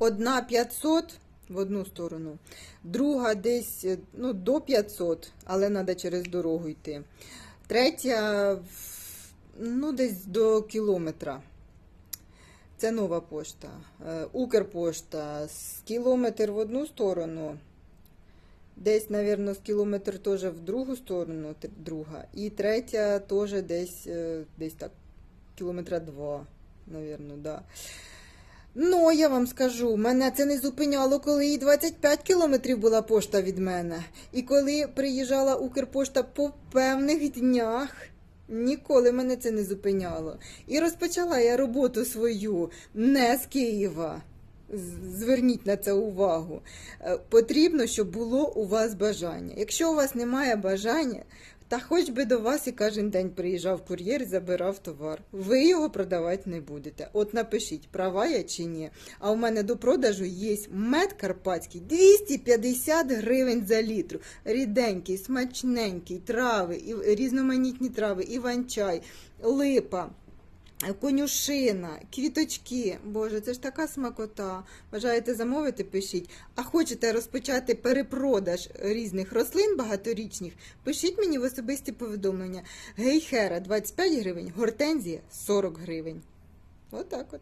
одна 500 в одну сторону, друга десь е, ну, до 500, але треба через дорогу йти. Третя ну, десь до кілометра. Це нова пошта. Е, Укрпошта з кілометр в одну сторону. Десь, мабуть, з кілометр теж в другу сторону, друга. І третя теж десь, е, десь так, кілометра два, мабуть, да. Ну, я вам скажу, мене це не зупиняло, коли і 25 кілометрів була пошта від мене. І коли приїжджала Укрпошта по певних днях, ніколи мене це не зупиняло. І розпочала я роботу свою не з Києва. Зверніть на це увагу. Е, Потрібно, щоб було у вас бажання. Якщо у вас немає бажання, та хоч би до вас і кожен день приїжджав кур'єр і забирав товар. Ви його продавати не будете. От напишіть, права я чи ні. А у мене до продажу є мед карпатський 250 гривень за літр. Ріденький, смачненький, трави, і різноманітні трави, іван-чай, липа. Конюшина, квіточки. Боже, це ж така смакота. Бажаєте замовити, пишіть. А хочете розпочати перепродаж різних рослин багаторічних, пишіть мені в особисті повідомлення. Гейхера 25 гривень, гортензія 40 гривень. Отак от.